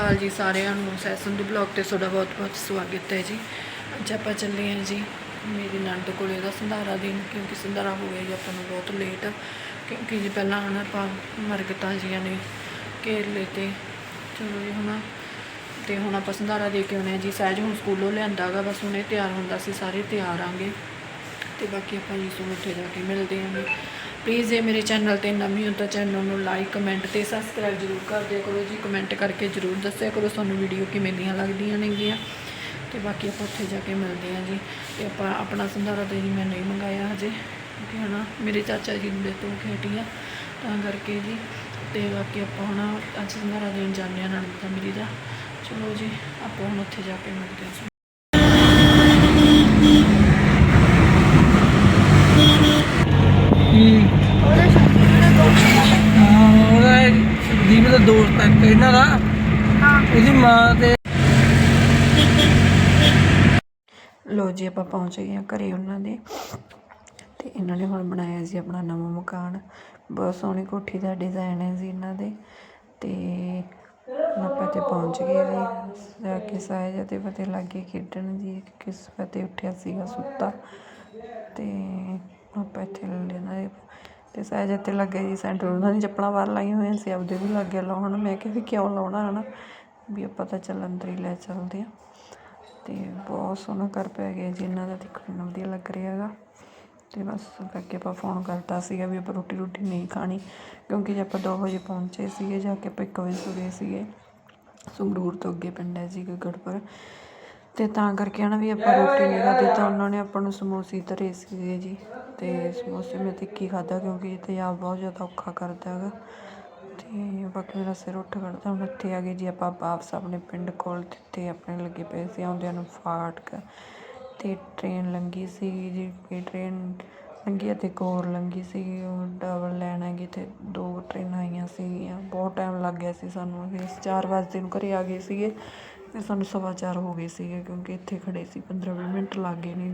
ਅਕਾਲ ਜੀ ਸਾਰਿਆਂ ਨੂੰ ਸੈਸਨ ਦੇ ਬਲੌਗ ਤੇ ਤੁਹਾਡਾ ਬਹੁਤ-ਬਹੁਤ ਸਵਾਗਤ ਹੈ ਜੀ। ਅੱਜ ਆਪਾਂ ਚੱਲੇ ਹਾਂ ਜੀ ਮੇਰੇ ਨੰਦ ਕੋਲੇ ਦਾ ਸੰਧਾਰਾ ਦੇਣ ਕਿਉਂਕਿ ਸੰਧਾਰਾ ਹੋ ਗਿਆ ਜੀ, ਆਪਾਂ ਨੂੰ ਬਹੁਤ ਲੇਟ ਕਿਉਂਕਿ ਜੀ ਪਹਿਲਾਂ ਹੁਣ ਆਪਾਂ ਮਰਗਤਾਂ ਜੀਆਂ ਨੇ ਘੇਰ ਤੇ ਚਲੋ ਜੀ ਹੁਣ ਤੇ ਹੁਣ ਆਪਾਂ ਸੰਧਾਰਾ ਦੇ ਕੇ ਆਉਣੇ ਆ ਜੀ। ਸਹਿਜ ਹੁਣ ਸਕੂਲੋਂ ਲਿਆਂਦਾਗਾ ਬਸ ਹੁਣੇ ਤਿਆਰ ਹੁੰਦਾ ਸੀ, ਸਾਰੇ ਤਿਆਰ ਆਂਗੇ। ਤੇ ਬਾਕੀ ਆਪਾਂ ਜੀ ਸੋ ਉੱਥੇ ਜਾ ਕੇ ਮਿਲਦੇ ਆਂਗੇ। ਪਲੀਜ਼ ਜੇ ਮੇਰੇ ਚੈਨਲ ਤੇ ਨਵੀਂ ਹੋ ਤਾਂ ਚੈਨਲ ਨੂੰ ਲਾਈਕ ਕਮੈਂਟ ਤੇ ਸਬਸਕ੍ਰਾਈਬ ਜ਼ਰੂਰ ਕਰ ਦਿਆ ਕਰੋ ਜੀ। ਕਮੈਂਟ ਕਰਕੇ ਜ਼ਰੂਰ ਦੱਸਿਆ ਕਰੋ ਤੁਹਾਨੂੰ ਵੀਡੀਓ ਕਿਵੇਂ ਦੀਆਂ ਲੱਗਦੀਆਂ ਨੇਗੀਆਂ। ਤੇ ਬਾਕੀ ਆਪਾਂ ਉੱਥੇ ਜਾ ਕੇ ਮਿਲਦੇ ਹਾਂ ਜੀ। ਤੇ ਆਪਾਂ ਆਪਣਾ ਸੰਧਾਰਾ ਤੇ ਜੀ ਮੈਂ ਨਹੀਂ ਮੰਗਾਇਆ ਹਜੇ, ਕਿਉਂਕਿ ਹਨਾ ਮੇਰੇ ਚਾਚਾ ਜੀ ਦੇ ਤੋਂ ਖੇਟੀ ਆ ਤਾਂ ਕਰਕੇ ਜੀ। ਤੇ ਬਾਕੀ ਆਪਾਂ ਹੁਣ ਅੱਜ ਸੰਧਾਰਾ ਦੇਣ ਜਾਂਦੇ ਹਾਂ ਨਣਦ ਦਾ ਮੇਰੀ ਦਾ। ਚਲੋ ਜੀ, ਆਪਾਂ ਹੁਣ ਉੱਥੇ ਜਾ ਕੇ ਮਿਲਦੇ ਹਾਂ ਕੀ ਉਹਦਾ ਦੀਪ ਦਾ ਦੋਸਤ ਹੈ ਇਹਨਾਂ ਦਾ ਉਹਦੀ ਮਾਂ ਤੇ ਲੋ ਜੀ ਆਪਾਂ ਪਹੁੰਚ ਗਏ ਹਾਂ ਘਰੇ ਉਹਨਾਂ ਦੇ। ਤੇ ਇਹਨਾਂ ਨੇ ਹੁਣ ਬਣਾਇਆ ਸੀ ਆਪਣਾ ਨਵਾਂ ਮਕਾਨ। ਬਹੁਤ ਸੋਹਣੀ ਕੋਠੀ ਦਾ ਡਿਜ਼ਾਈਨ ਹੈ ਜੀ ਇਹਨਾਂ ਦੇ। ਤੇ ਆਪਾਂ ਤੇ ਪਹੁੰਚ ਗਏ ਜੀ। ਜਾ ਕੇ ਸਾਇਆ ਤੇ ਫਤਿਹ ਲੱਗੇ ਖੇਡਣ ਜੀ। ਕਿਸ ਫਤਿਹ ਉੱਠਿਆ ਸੀਗਾ ਸੁੱਤਾ। ਤੇ ਆਪਾਂ ਇੱਥੇ ਲੈ ਲੈਣਾ ਤੇ ਸਾਇਆ ਤੇ ਲੱਗੇ ਜੀ ਸੈਂਟਰ। ਉਹਨਾਂ ਨੇ ਚੱਪਲਾਂ ਬਾਹਰ ਲਾਈਆਂ ਹੋਈਆਂ ਸੀ, ਆਪਦੇ ਵੀ ਲੱਗੇ ਲਾਉਣ। ਮੈਂ ਕਿਹਾ ਵੀ ਕਿਉਂ ਲਾਉਣਾ ਹਨਾ? ਵੀ ਆਪਾਂ ਤਾਂ ਚੱਲ ਅੰਦਰ ਹੀ ਲੈ ਚੱਲਦੇ ਆ ਤੇ ਬਹੁਤ ਸੋਹਣਾ ਘਰ ਪੈ ਗਿਆ ਜੀ, ਇਹਨਾਂ ਦਾ ਦੇਖਣ ਨੂੰ ਵਧੀਆ ਲੱਗ ਰਿਹਾ ਹੈਗਾ। ਤੇ ਬਸ ਕਰਕੇ ਆਪਾਂ ਫੋਨ ਕਰਤਾ ਸੀਗਾ ਵੀ ਆਪਾਂ ਰੋਟੀ ਰੋਟੀ ਨਹੀਂ ਖਾਣੀ, ਕਿਉਂਕਿ ਜੇ ਆਪਾਂ 2 ਵਜੇ ਪਹੁੰਚੇ ਸੀਗੇ, ਜਾ ਕੇ ਆਪਾਂ 1 ਵਜੇ ਤੁਰੇ ਸੀਗੇ। ਸੰਗਰੂਰ ਤੋਂ ਅੱਗੇ ਪਿੰਡ ਹੈ ਜੀ ਗੜਪੁਰ ਤੇ ਤਾਂ ਕਰਕੇ ਨਾ ਵੀ ਆਪਾਂ ਰੋਟੀ ਨਹੀਂ ਖਾਧੀ ਤਾਂ ਉਹਨਾਂ ਨੇ ਆਪਾਂ ਨੂੰ ਸਮੋਸੇ ਧਰੇ ਸੀਗੇ ਜੀ। ਤੇ ਸਮੋਸੇ ਮੈਂ ਤਿੱਖੀ ਖਾਧਾ ਕਿਉਂਕਿ ਤੇਜ਼ਾਬ ਬਹੁਤ ਜ਼ਿਆਦਾ ਔਖਾ ਕਰਦਾ ਹੈਗਾ। ਤੇ ਬਾਕੀ ਮੇਰਾ ਸਿਰ ਉੱਠ ਖੜਦਾ, ਹੁਣ ਇੱਥੇ ਆ ਗਏ ਜੀ ਆਪਾਂ ਵਾਪਸ ਆਪਣੇ ਪਿੰਡ ਕੋਲ ਜਿੱਥੇ ਆਪਣੇ ਲੱਗੇ ਪਏ ਸੀ, ਆਉਂਦਿਆਂ ਨੂੰ ਫਾਟਕ ਤੇ ਟ੍ਰੇਨ ਲੰਗੀ ਸੀ ਜੀ ਇਹ ਟ੍ਰੇਨ ਲੰਗੀ ਅਤੇ ਇੱਕ ਹੋਰ ਲੰਗੀ ਸੀ ਉਹ ਡਬਲ ਲੈਣ ਹੈਗੀ ਤੇ ਦੋ ਟ੍ਰੇਨਾਂ ਆਈਆਂ ਸੀਗੀਆਂ। ਬਹੁਤ ਟਾਈਮ ਲੱਗ ਗਿਆ ਸੀ ਸਾਨੂੰ, ਅਸੀਂ 4 ਵਜੇ ਨੂੰ ਘਰੇ ਆ ਗਏ ਸੀਗੇ। ਤੇ ਸਾਨੂੰ ਸਵਾ ਚਾਰ ਹੋ ਗਏ ਸੀਗੇ ਕਿਉਂਕਿ ਇੱਥੇ ਖੜੇ ਸੀ 15 ਵੀਹ ਮਿੰਟ ਲੱਗ ਗਏ ਨਹੀਂ